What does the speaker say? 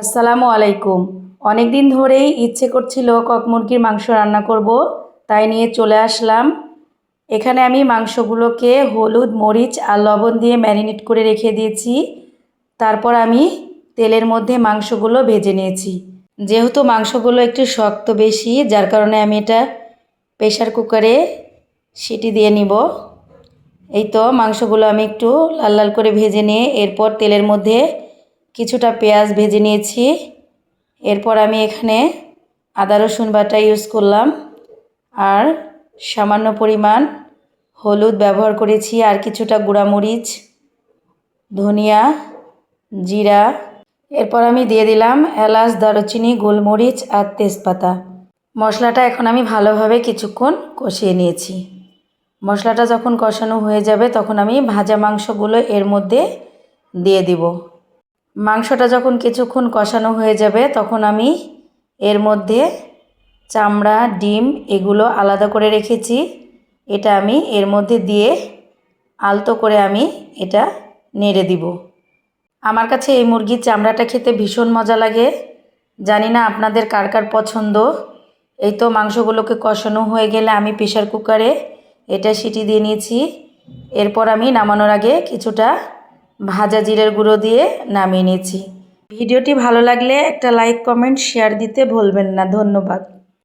আসসালামু আলাইকুম। অনেক দিন ধরেই ইচ্ছে করছিল কক মুরগির মাংস রান্না করব, তাই নিয়ে চলে আসলাম। এখানে আমি মাংসগুলোকে হলুদ, মরিচ আর লবণ দিয়ে ম্যারিনেট করে রেখে দিয়েছি। তারপর আমি তেলের মধ্যে মাংসগুলো ভেজে নিয়েছি। যেহেতু মাংসগুলো একটু শক্ত বেশি, যার কারণে আমি এটা প্রেশার কুকারে সিটি দিয়ে নিব। এই তো মাংসগুলো আমি একটু লাল লাল করে ভেজে নিয়ে এরপর তেলের মধ্যে কিছুটা পেঁয়াজ ভেজে নিয়েছি। এরপর আমি এখানে আদা, রসুন বাটা ইউজ করলাম। আর সামান্য পরিমাণ হলুদ ব্যবহার করেছি। আর কিছুটা গুঁড়ামরিচ, ধনিয়া, জিরা। এরপর আমি দিয়ে দিলাম এলাচ, দারুচিনি, গোলমরিচ আর তেজপাতা। মশলাটা এখন আমি ভালোভাবে কিছুক্ষণ কষিয়ে নিয়েছি। মশলাটা যখন কষানো হয়ে যাবে তখন আমি ভাজা মাংসগুলো এর মধ্যে দিয়ে দিব। মাংসটা যখন কিছুক্ষণ কষানো হয়ে যাবে, তখন আমি এর মধ্যে চামড়া, ডিম এগুলো আলাদা করে রেখেছি। এটা আমি এর মধ্যে দিয়ে আলতো করে আমি এটা নেড়ে দিব। আমার কাছে এই মুরগির চামড়াটা খেতে ভীষণ মজা লাগে। জানি না আপনাদের কার কার পছন্দ। এই তো মাংসগুলোকে কষানো হয়ে গেলে আমি প্রেশার কুকারে এটা সিটি দিয়ে নিয়েছি। এরপর আমি নামানোর আগে কিছুটা ভাজা জিরের গুঁড়ো দিয়ে নামিয়ে নিয়েছি। ভিডিওটি ভালো লাগলে একটা লাইক, কমেন্ট শেয়ার দিতে ভুলবেন না। ধন্যবাদ।